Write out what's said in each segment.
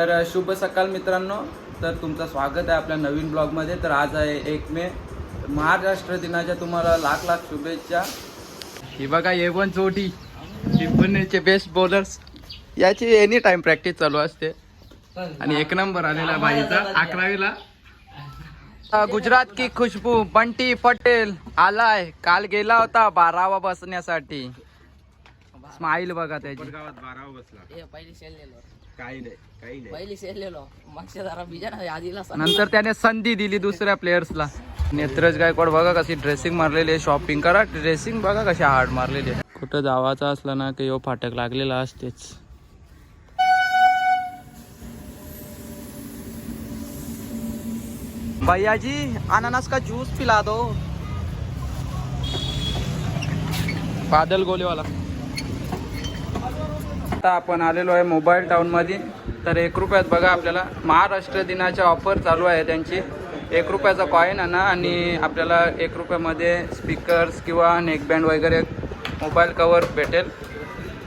तर शुभ सकाळ मित्रांनो. तर तुमचं स्वागत आहे आपल्या नवीन ब्लॉगमध्ये. तर आज आहे एक मे. महाराष्ट्र दिनाच्या तुम्हाला लाख लाख शुभेच्छा. ही बघा ए वन चोटी. टिप्पणीचे बेस्ट बॉलर्स याची एनी टाइम प्रॅक्टिस चालू असते. आणि एक नंबर आलेला बाईचा अकरावीला. गुजरात की खुशबू बंटी पटेल आलाय. काल गेला होता बारावा बसण्यासाठी. स्माईल बघा त्याची. गावात बारावा बसला. ए पहिली सेललेलो काही नाही काही नाही. पहिली सेललेलो मागच्या जरा बिजा ना आधीला नंतर त्याने संधी दिली दुसऱ्या प्लेयर्सला. नेत्रज गायकवाड बघा कशी ड्रेसिंग मारलेली आहे शॉपिंग करा. ड्रेसिंग बघा कशी हार्ड मारलेली आहे. कुठं जावाचं असलं ना की यो फाटक लागलेला असतेच. भैया जी अनानास का जूस पिला दो? बादल गोलेवाला. आता आपण आलेलो आहे मोबाईल टाऊनमध्ये तर एक रुपयात बघा आपल्याला महाराष्ट्र दिनाच्या ऑफर चालू आहे त्यांची. एक रुपयाचा कॉईन आणा आणि आपल्याला एक रुपयामध्ये स्पीकर्स किंवा नेकबँड वगैरे मोबाईल कवर भेटेल.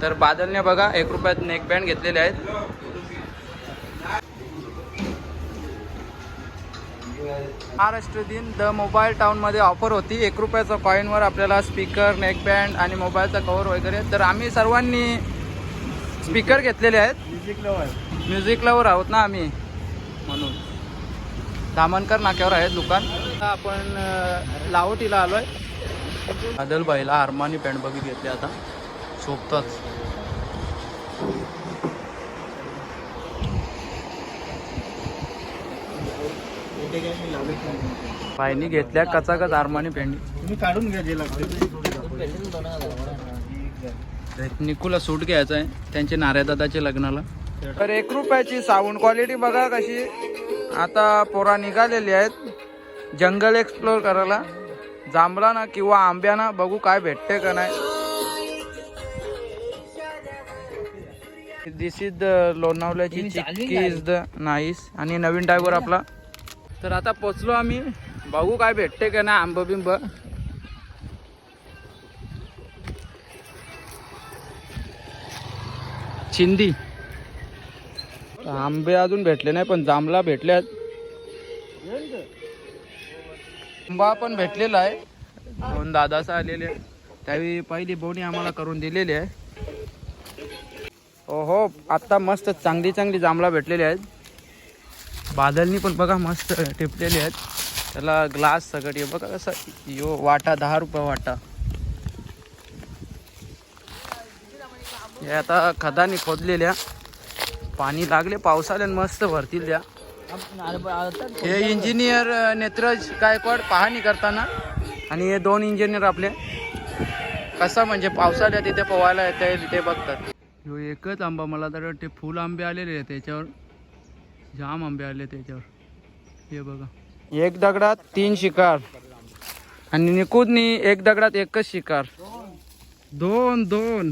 तर बादलने बघा एक रुपयात नेकबँड घेतलेले आहेत. महाराष्ट्र दिन द मोबाईल टाऊनमध्ये ऑफर होती. एक रुपयाचा कॉईनवर आपल्याला स्पीकर नेकबँड आणि मोबाईलचा कवर वगैरे. तर आम्ही सर्वांनी स्पीकर घेतलेले आहेत. म्युझिक लवर आहोत ना आम्ही. म्हणून. दामनकर नाक्यावर आहे दुकान. आता आपण अं, लाहोटीला आलो आहे बादलबाईला आरमानी पॅन्ट बघित घेतली आता. सोबतच बाईनी घेतल्या कचाकच आरमानी पॅन्ट तुम्ही काढून घ्या जे लागते. निकूला सूट घ्यायचं आहे त्यांचे नाऱ्यादादाचे लग्नाला. तर एक रुपयाची साऊंड क्वालिटी बघा कशी. आता पोरा निघालेली आहेत. जंगल एक्सप्लोर करायला. जांभळा ना किंवा आंब्याना बघू काय भेटते का नाही. दिस इज द लोणावल्याची चिक्की इज द नाईस आणि नवीन ड्रायव्हर आपला. तर आता पोचलो आम्ही. बघू काय भेटते का नाही आंब बिंब चिंदी. आंबे अजून भेटले नाही पण जांभळा भेटल्यात. आंबा पण भेटलेला आहे. दोन दादास आलेले त्यावेळी पहिली बोनी आम्हाला करून दिलेली आहे. हो आता मस्त चांगली चांगली जांभळा भेटलेली आहेत. बादलनी पण बघा मस्त टिपलेली आहेत. त्याला ग्लास सगळं बघा कसं यो वाटा दहा रुपये वाटा. हे आता खदानी खोदलेल्या. पाणी लागले पावसाळ्यात मस्त भरतील त्या. हे इंजिनियर नेत्रज गायकवाड पाहणी करताना. आणि हे दोन इंजिनियर आपले. कसं म्हणजे पावसाळ्यात तिथे पोवायला येते तिथे बघतात. ह्यो एकच आंबा मला तर ते फुल आंबे आलेले त्याच्यावर. जाम आंबे आले त्याच्यावर. हे बघा. एक दगडात तीन शिकार. आणि निकुदनी एक दगडात एकच शिकार. दोन दोन.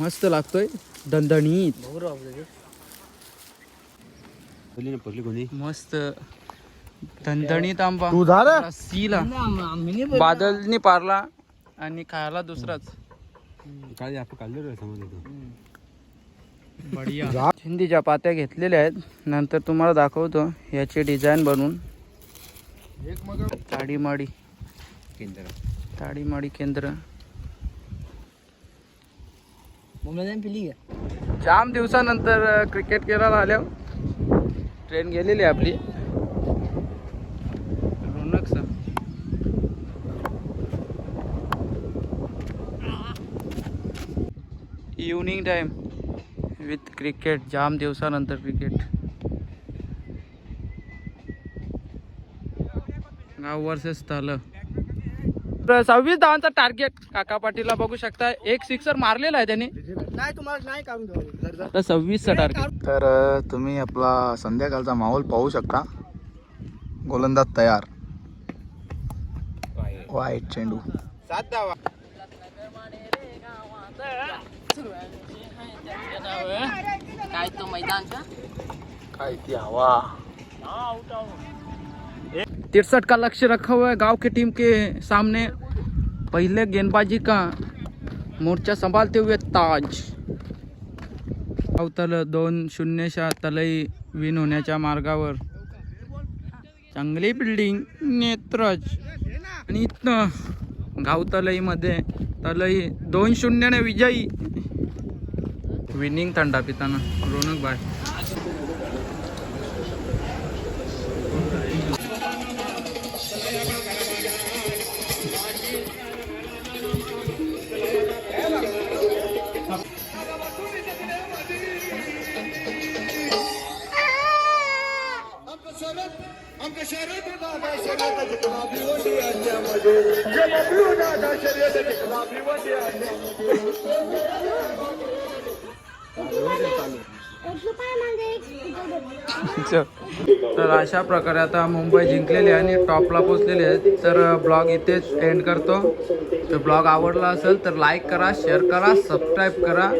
मस्त लागतोय दणदणीत. मस्त दणदणीत आंबा. तू झालं रस्सीला. बादलनी पारला आणि खायला दुसराच. काय आपण काढलं रे समोर येतो बढिया. हिंदीच्या पात्या घेतलेल्या आहेत. नंतर तुम्हाला दाखवतो याची डिझाईन बनवून. ताडीमाडी. केंद्र. ताडीमाडी केंद्र. मुंबईला पिली जाम दिवसानंतर क्रिकेट खेळायला आल्या ट्रेन गेलेली आहे आपली. Ronak sir evening time with cricket जाम दिवसानंतर क्रिकेट गाव वर्सेस झालं सव्वीस धावांचा टार्गेट काका पाटीलला बघू शकता एक सिक्सर मारलेला आहे त्यांनी. नाही तुम्हाला नाही काढून आता सव्वीसचा टार्गेट तर तुम्ही आपला संध्याकाळचा माहोल पाहू शकता. गोलंदाज तयार. वाईट चेंडू. काय तो मैदान का काय ती हवा? तिरसठ का लक्ष्य रखा हुआ है गांव के टीम के सामने। पहले गेंदबाजी का मोर्चा संभालते हुए ताज। अवतल दोन शून्यशा तलई विन होण्याच्या मार्गावर। चांगली बिल्डिंग नेत्रज। आणि इथनं गाव तलईमध्ये तलई दोन शून्यने विजयी। विनिंग थंडा पिताना रोनक बाय तर अशा प्रकारे आता मुंबई जिंकलेली आणि टॉपला पोचलेली आहेत तर ब्लॉग इथेच एंड करतो. तर ब्लॉग आवडला असेल तर लाईक करा शेअर करा सबस्क्राईब करा.